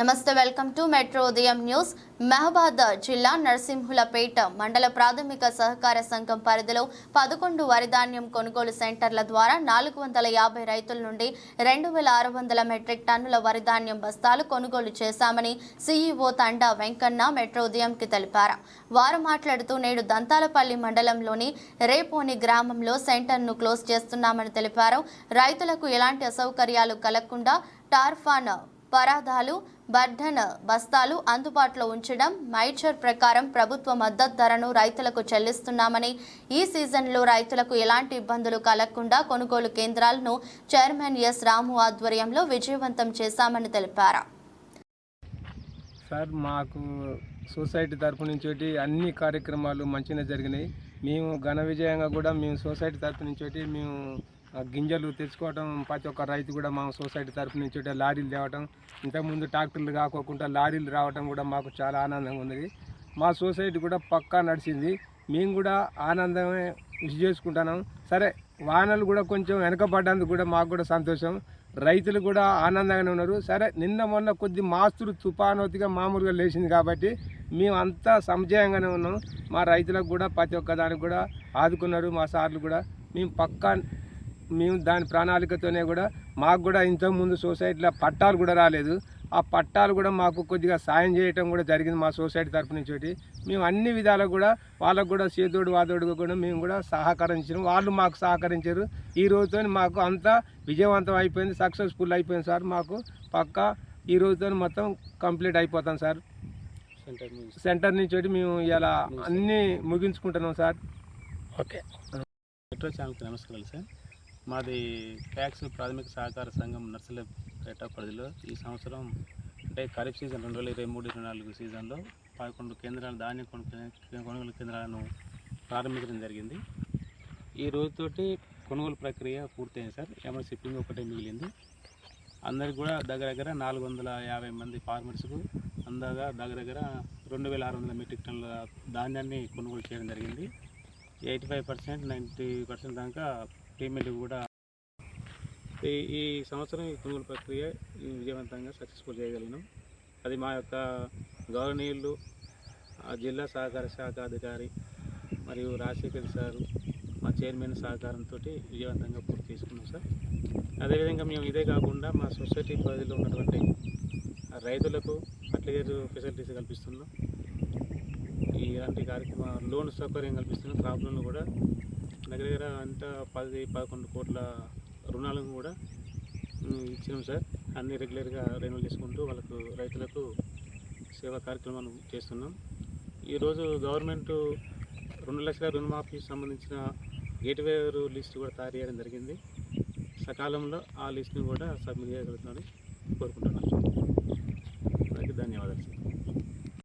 నమస్తే welcome to metro Udayam news. Mahabad జిల్లా నరసింహులపేట మండల ప్రాథమిక సహకార సంఘం పరిధిలో పదకొండు వరిధాన్యం కొనుగోలు సెంటర్ల ద్వారా నాలుగు వందల యాభై రైతుల నుండి రెండు వేల ఆరు వందల మెట్రిక్ టన్నుల వరిధాన్యం బస్తాలు కొనుగోలు చేశామని సీఈఓ తండా వెంకన్న మెట్రో ఉదయంకి తెలిపారు. వారు మాట్లాడుతూ నేడు దంతాలపల్లి మండలంలోని రేపోని గ్రామంలో సెంటర్ను క్లోజ్ చేస్తున్నామని తెలిపారు. రైతులకు ఎలాంటి అసౌకర్యాలు కలగకుండా టార్ఫాన్ పరాధాలు బర్ధన్ బస్తాలు అందుబాటులో ఉంచడం మైచర్ ప్రకారం ప్రభుత్వ మద్దతు ధరను రైతులకు చెల్లిస్తున్నామని ఈ సీజన్లో రైతులకు ఎలాంటి ఇబ్బందులు కలగకుండా కొనుగోలు కేంద్రాలను చైర్మన్ ఎస్ రాము ఆధ్వర్యంలో విజయవంతం చేశామని తెలిపారు. సార్ మాకు సొసైటీ తరపు నుంచి అన్ని కార్యక్రమాలు మంచిగా జరిగినాయి. మేము ఘన విజయంగా కూడా మేము సొసైటీ తరపు నుంచి మేము గింజలు తెచ్చుకోవటం ప్రతి ఒక్క రైతు కూడా మా సొసైటీ తరఫు నుంచి లారీలు తేవటం ఇంతకుముందు ట్రాక్టర్లు కాకోకుండా లారీలు రావటం కూడా మాకు చాలా ఆనందంగా ఉన్నది. మా సొసైటీ కూడా పక్కా నడిచింది. మేము కూడా ఆనందమే కృషి చేసుకుంటున్నాం. సరే వానలు కూడా కొంచెం వెనకబడ్డందుకు కూడా మాకు కూడా సంతోషం. రైతులు కూడా ఆనందంగానే ఉన్నారు. సరే నిన్న మొన్న కొద్ది మాస్తులు తుపానోతిగా మామూలుగా లేచింది కాబట్టి మేము అంతా సంజయంగానే ఉన్నాం. మా రైతులకు కూడా ప్రతి ఒక్క దానికి కూడా ఆదుకున్నారు మా సార్లు కూడా. మేము పక్కా మేము దాని ప్రణాళికతోనే కూడా మాకు కూడా ఇంతకుముందు సొసైటీలో పట్టాలు కూడా రాలేదు. ఆ పట్టాలు కూడా మాకు కొద్దిగా సాయం చేయటం కూడా జరిగింది మా సొసైటీ తరపు నుంచి మేము అన్ని విధాలకు కూడా వాళ్ళకు కూడా చేదోడు వాదోడుగా కూడా మేము కూడా సహకరించాము వాళ్ళు మాకు సహకరించారు. ఈ రోజుతో మాకు అంతా విజయవంతం అయిపోయింది సక్సెస్ఫుల్ అయిపోయింది సార్. మాకు పక్కా ఈ రోజుతో మొత్తం కంప్లీట్ అయిపోతాం సార్. సెంటర్ నుంచి. ఒకటి మేము ఇలా అన్నీ ముగించుకుంటున్నాం సార్. ఓకే. మెట్రో ఛానల్కి నమస్కారాలు సార్. మాది ట్యాక్స్ ప్రాథమిక సహకార సంఘం నర్సలపేట పరిధిలో. ఈ సంవత్సరం అంటే ఖరీఫ్ సీజన్ రెండు వేల ఇరవై మూడు ఇరవై నాలుగు సీజన్లో పదకొండు కేంద్రాలు ధాన్యం కొనుగోలు కొనుగోలు కేంద్రాలను ప్రారంభించడం జరిగింది. ఈ రోజుతోటి కొనుగోలు ప్రక్రియ పూర్తయింది సార్. ఏమైనా షిప్పింగ్ ఒకటే మిగిలింది. అందరికి కూడా దగ్గర దగ్గర నాలుగు వందల యాభై మంది ఫార్మర్స్కు అందాగా దగ్గర దగ్గర రెండు వేల ఆరు వందల మెట్రిక్ టన్నుల ధాన్యాన్ని కొనుగోలు చేయడం జరిగింది. Eighty five percent ninety percent దాకా పేమెంట్ కూడా ఈ ఈ సంవత్సరం ఈ కొనుగోలు ప్రక్రియ విజయవంతంగా సక్సెస్ఫుల్ చేయగలిగినాం. అది మా యొక్క గౌరవనీయులు ఆ జిల్లా సహకార శాఖ అధికారి మరియు రాజశేఖర్ సార్ మా చైర్మన్ సహకారంతో విజయవంతంగా పూర్తి చేసుకున్నాం సార్. అదేవిధంగా మేము ఇదే కాకుండా మా సొసైటీ పరిధిలో ఉన్నటువంటి రైతులకు ఫర్టిలైజర్ ఫెసిలిటీస్ కల్పిస్తున్నాం. ఇలాంటి కార్యక్రమ లోన్ సౌకర్యం కల్పిస్తున్నాం క్రాప్ లోన్ కూడా దగ్గర దగ్గర అంతా పది పదకొండు కోట్ల రుణాలను కూడా ఇచ్చినాం సార్. అన్ని రెగ్యులర్గా రెన్యువల్ చేసుకుంటూ వాళ్ళకు రైతులకు సేవా కార్యక్రమాలు చేస్తున్నాం. ఈరోజు గవర్నమెంట్ రెండు లక్షల రుణమాఫీకి సంబంధించిన గేట్వే లిస్ట్ కూడా తయారు చేయడం జరిగింది. సకాలంలో ఆ లిస్ట్ని కూడా సబ్మిట్ చేయగలుగుతామని కోరుకుంటున్నాను ధన్యవాదాలు సార్.